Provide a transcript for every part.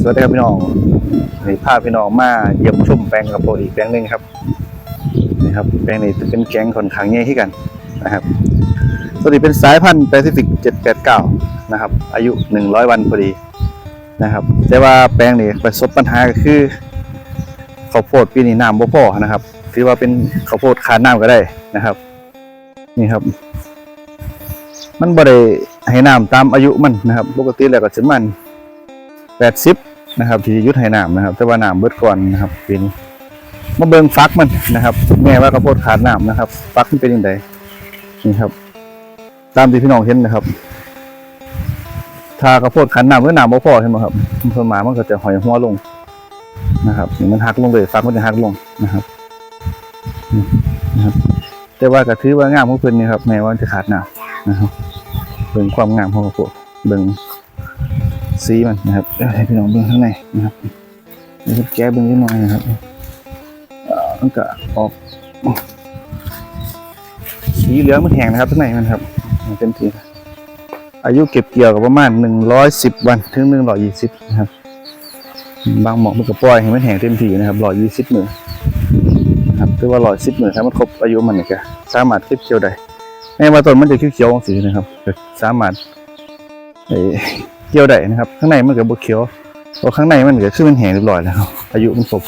สวัสดีครับพี่น้องนี่พาพี่น้องมาเยี่ยมชมแปลงกระโปรงอีกแปลงหนึ่งครับนี่ครับแปลงนี้เป็นแก๊งค่อนข้างใหญ่ที่กันนะครับตัวนี้เป็นสายพันธุ์แปซิฟิก789 นะครับ อายุ 100 วันพอดีนะครับ แต่ว่าแปลงนี้ประสบปัญหาก็คือข้าวโพดปีนี้น้ำบ่พอนะครับถือว่าเป็นข้าวโพดขาดน้ำก็ได้นะครับ นี่ครับ มันบ่ได้ ให้น้ำตามอายุมันนะครับ ปกติแล้วก็สิมัน80นะครับ ที่ยุทธให้น้ำนะครับ แต่ว่าน้ำเบิดก่อนนะครับปีนี้มาเบิ่งฟักมันนะครับแม่ว่าข้าวโพดขาดน้ำนะครับ ฟักมันเป็นยังไงนี่ครับ ตามที่พี่น้องเห็นนะครับ ถ้าข้าวโพดขาดน้ำหรือน้ำบ่พอเห็นไหมครับส่วนมามันก็จะหอยหัวลงนะครับนี่มันหักลงเลยฟักมันจะหักลงนะครับนี่นะครับ แต่ว่าก็ถือว่างามของเพิ่อนนี่ครับแม้ว่าจะขาดน้ำนะครับ เบิ่งความงามของข้าวโพดเบิ่งสีมันนะครับให้พี่น้องเบิ่งข้างในนะครับเดี๋ยวผมแก้เบิ่งนิดหน่อยนะครับเอ่อมันก็ออกสีเหลืองมันแห้งนะครับข้างในมันครับเต็มที่อายุเก็บเกี่ยวกับประมาณหนึ่งร้อยสิบวันถึงหนึ่งร้อยยี่สิบนะครับ บางหมอกมันก็ปล่อยให้มันแห้งเต็มที่นะครับร้อยยี่สิบมือนะครับถือว่าร้อยสิบมือถ้ามันครบอายุมันเนี่ยก็สามารถเก็บเกี่ยวได้ แม้ว่าต้นมันจะเขียวๆสีนะครับสามารถเกี่ยวได้นะครับ ข้างในมันก็บ่เขียวเพราะข้างในมันก็คือมันแห้งเรียบร้อยแล้วอายุมันครบ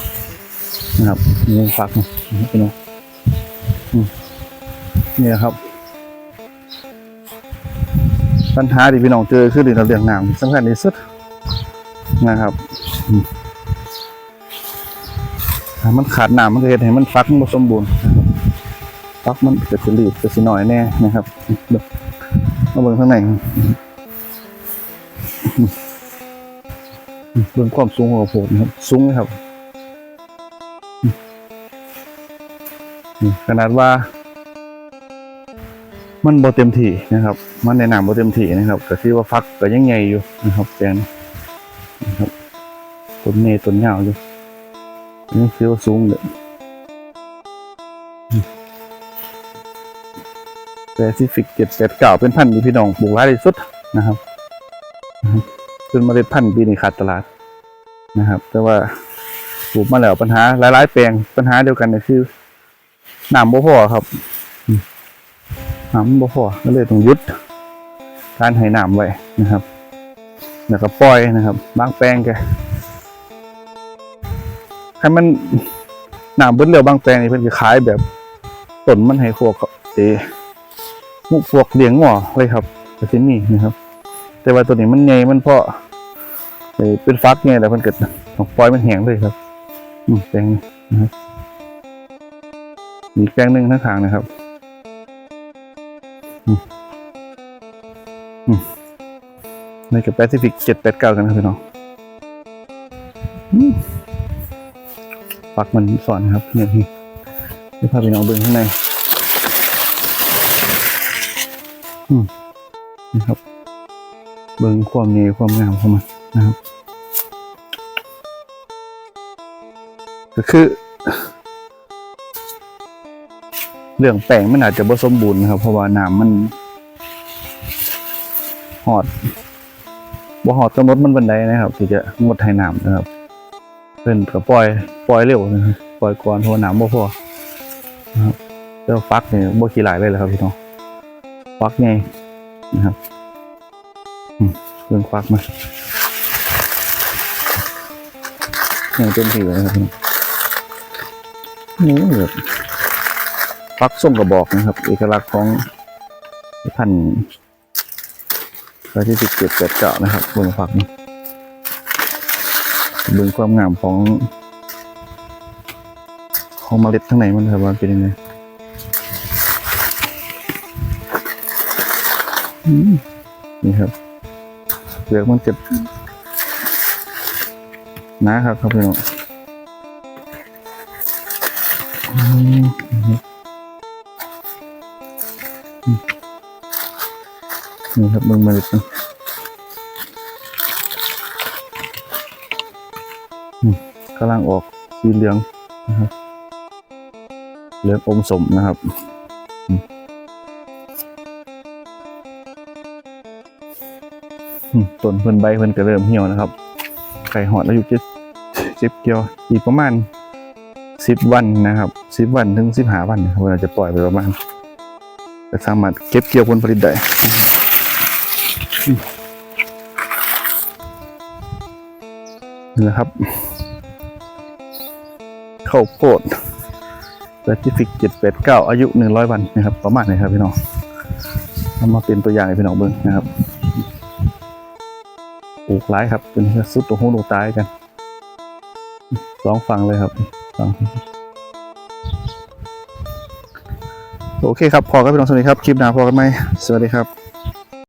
นะครับนี่ฟักนะพี่น้องนี่นะครับ ปัญหาที่พี่น้องเจอคือเรื่องเรื่องน้ำสำคัญที่สุดนะครับมันขาดน้ำมันก็เฮ็ดให้มันฟักมันสมบูรณ์นะครับ ฟักมันก็จะรีบก็สิน้อยแน่นะครับเบิ่งมาเบิ่งข้างในเรื่งความสูงของผมนะครับ สูงไหมครับ ขนาดว่า มันบ่เต็มที่นะครับ มันในหนามบ่เต็มที่นะครับก็คือว่าฟักก็ยังใหญ่อยู่นะครับแปลงนี้นะครับต้นเมต้นยาวอยู่นี่คือว่าสูงเลย แปซิฟิกเจ็ดแปดเก้าเป็นพันธุ์ที่พี่น้องปลูกหลายที่สุดนะครับเป็นเมล็ดพันธุ์ปีนี้ขาดตลาดนะครับ แต่ว่าปลูกมาแล้วปัญหาหลาย ๆ แปลงปัญหาเดียวกันก็คือน้ำบ่พอครับน้ำบ่พอก็เลยต้องยุดการให้น้ำไว้นะครับ แล้วก็ปล่อยนะครับบางแปลงแกให้มันน้ำเบิ้เร็วบางแปลงนี่เพิ่นก็ขายแบบต้นมันให้พวกเอ อพวกเลี้ยงงัวเลยครับก็สิมีนะครับ แต่ว่าตัวนี้มันใหญ่มันเพาะเป็นฟักไงแต่มันเกิดต้องปล่อยมันแห้งเลยครับอืมแปลงนะครับมีแปลงหนึ่งทั้งทางนะครับในกับแปซิฟิกเจ็ดแปดเก้ากันครับพี่น้องฟักมันสอนครับเนี่ยนี่พาพี่น้องเบิ่งข้างใน อืมนี่ครับ เบิ่งความเงยความงามของมันนะครับ ก็คือ เรื่องแป้งมันอาจจะผสมบูรณ์นะครับ เพราะว่าน้ำมันหอดบ่หอดกำหนดมันบันไดนะครับที่จะงดให้น้ำนะครับเป็นก็ปล่อยปล่อยเร็วนะครับปล่อยก่อนเพราะว่าน้ำบ่พอนะครับแล้วฟักเนี่ยบ่ขี้หลายเลยแหละครับพี่น้อง ฟักไงนะครับเรื่องควักมาอย่างเต็มที่เลยนะครับพี่น้องนี่แบบควักส้มกระบอกนะครับ เอกลักษณ์ของพันธุ์ที่สิบเจ็ดแปดเก้านะครับเบื้องฝักนี่เบื้องความงามของของเมล็ดข้างในมันครับว่าเป็นยังไง นี่ครับเปลือกมันเจ็บนะครับครับพี่น้องอืมนี่ครับเบิ่งมาเลยนะกำลังออกสีเหลืองนะครับเหลืองอมสมนะครับ ต้นเพิ่นใบเพิ่นก็เริ่มเหี่ยวนะครับไก่หอดอายุเจ็ดเจ็บเกี่ยวอีกประมาณสิบวันนะครับสิบวันถึงสิบห้าวันนะครับเราจะปล่อยไปประมาณจะสามารถเก็บเกี่ยวผลผลิตได้นะครับข้าวโพด Certific 789อายุ100วันนะครับ ประมาณนี้ครับพี่น้องเอามาเป็นตัวอย่างให้พี่น้องเบิ่งนะครับ ปลูกหลายครับเป็นสุดตัวหูตัวตายกันสองฝั่งเลยครับสองโอเคครับพอกันพี่น้องสวัสดีครับ คลิปหน้าพอกันไหมสวัสดีครับ